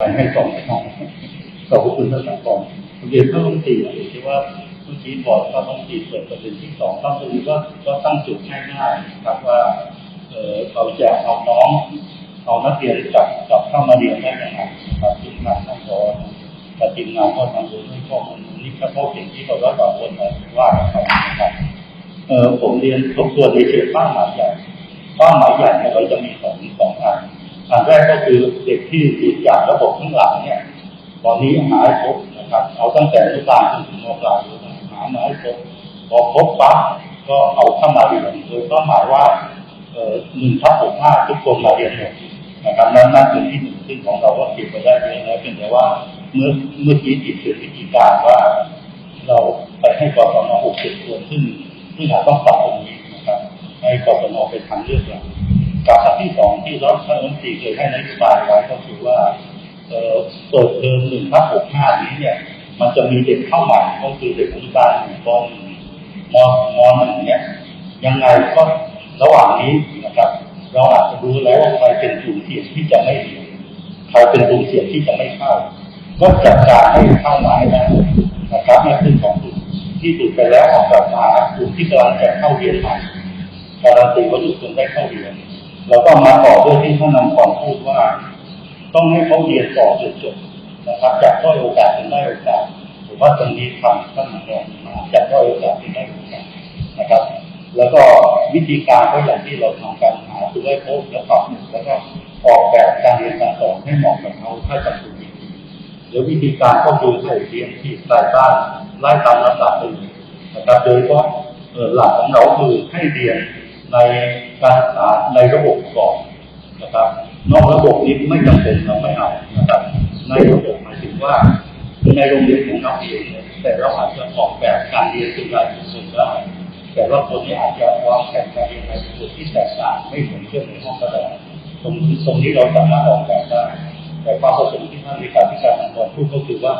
ไปให้สองสองขอบคุณท่านสังกรเรียนท่านรัฐมนตรีนะที่ว่าเมื่อกี้บอกท่านรัฐมนตรีเปิดประเด็นที่สองตั้งตรงนี้ก็ก็ตั้งจุดง่ายๆนะครับว่าเออเราจะเอาน้องเอานักเรียนกลับกลับเข้ามาเรียนได้ยังไงนะครับทีมงานท่านรอแต่ทีมงานก็ทำดูให้ข้อมูลนี่ครับเฉพาะสิ่งที่เราได้บอกวนมาว่ากันไปนะครับเออผมเรียนทบทวนในเชิงป้าหมายใหญ่ป้าหมายใหญ่เนี่ยเราจะมีสองสองอัน อันแรกก็คือเด็กที่ติดจากระบบข้างหลังเนี่ย ตอนนี้หาให้พบนะครับ เอาตั้งแต่อนุบาลจนถึงมปลายเลยนะหามาให้พบพอพบปั๊บก็เอาเข้ามาเรียนโดยเป้าหมายว่าเอ่อหนึ่งทับหกห้าทุกคนมาเรียนหมดนะครับนั่นนั่นคือที่หนึ่งซึ่งของเราก็เก็บไปได้เยอะแล้วเพียงแต่ว่าเมื่อเมื่อกี้ติดเกิดวิธีการว่า เราไปให้กศนหกสิบคนซึ่งซึ่งอาจต้องปรับตรงนี้นะครับ ให้กศนเป็นทางเลือกหลักกับอัน ที่สองที่รัฐมนตรีเคยให้นโยบายไว้ก็คือว่าเอ่อเปิดเทอมหนึ่งทับหกห้านี้เนี่ย มันจะมีเด็กเข้าใหม่ก็คือเด็กอนุบาลหนึ่งปหนึ่งมมหนึ่งเนี่ยยังไงก็ระหว่างนี้นะครับ เราอาจจะรู้แล้วว่าใครเป็นกลุ่มเสี่ยงที่จะไม่เรียนใครเป็นกลุ่มเสี่ยงที่จะไม่เข้าก็จัดการให้เข้ามาให้ได้นะครับนี่คือของกลุ่มที่ถูกไปแล้วออกกลับมากลุ่มที่กำลังจะเข้าเรียนใหม่การันตีว่าทุกคนได้เข้าเรียน แล้วก็มาต่อด้วยที่ท่านนำก่อนพูดว่า ต้องให้เขาเรียนต่อจนจบนะครับจากด้อยโอกาสเป็นได้โอกาสผมว่าตรงนี้ทำท่านรองมาจากด้อยโอกาสเป็นได้โอกาสนะครับ แล้วก็วิธีการก็อย่างที่เราทำการหาตัวให้พบแล้วปรับแล้วก็ออกแบบการเรียนการสอนให้เหมาะกับเขาถ้าจำเป็นจริงๆเดี๋ยววิธีการก็คือให้เรียนที่รายบ้านไล่ตามลำดับเลยนะครับ โดยเฉพาะหลักของเราคือให้เรียน ในการศึกษาในระบบก่อนนะครับ นอกระบบนี้ไม่จำเป็นเราไม่เอานะครับ ในระบบหมายถึงว่าในโรงเรียนของเราเองเนี่ยแต่เราอาจจะออกแบบการเรียนเป็นรายบุคคลได้แต่ว่าคนนี้อาจจะวางแผนการเรียนในส่วนที่แตกต่างไม่เหมือนเพื่อนในห้องก็ได้ตรงตรงนี้เราสามารถออกแบบได้ แต่ความประสงค์ที่ท่านเลขาธิการองค์กรพูดก็คือว่า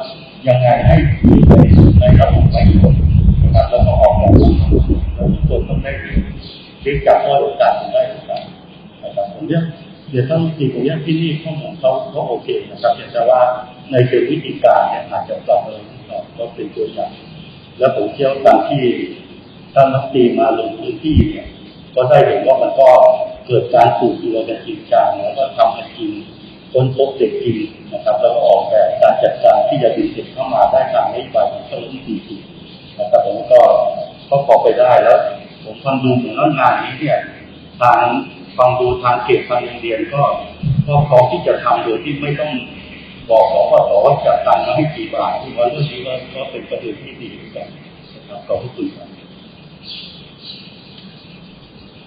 ยังไงให้อยู่ในในระบบไม่หมดนะครับแล้วก็ออกแบบแล้วทุกคนต้องได้เรียน เรียนจากข้อโอกาสได้โอกาสนะครับผมเนี่ยเดี๋ยวต้องตีผมเนี่ยที่นี่ข้อมูลเขาเขาโอเคนะครับเพียงแต่ว่าในเชิงวิธีการเนี่ยอาจจะปรับอะไรนิดหน่อยก็เป็นตัวอย่างแล้วผมเชื่อว่าที่ท่านนักตีมาลงพื้นที่เนี่ย ก็ได้เห็นว่ามันก็เกิดการปลูกตัวกันจริงจังแล้วก็ทำกันจริงค้นพบเด็กจริงนะครับ แล้วก็ออกแบบการจัดการที่จะดึงเด็กเข้ามาได้ตามนโยบายของเจ้าหน้าที่จริงๆนะครับผมก็ก็พอไปได้แล้ว ผมฟังดูเหมือนว่างานนี้เนี่ยทางฟังดูทางเขตทางโรงเรียนก็ก็พร้อมที่จะทำโดยที่ไม่ต้องบอกขอว่าขอจัดการมาให้กี่บาทที่ว่าเรื่องนี้ก็ก็เป็นประเด็นที่ดีเหมือนกันนะครับขอบคุณครับ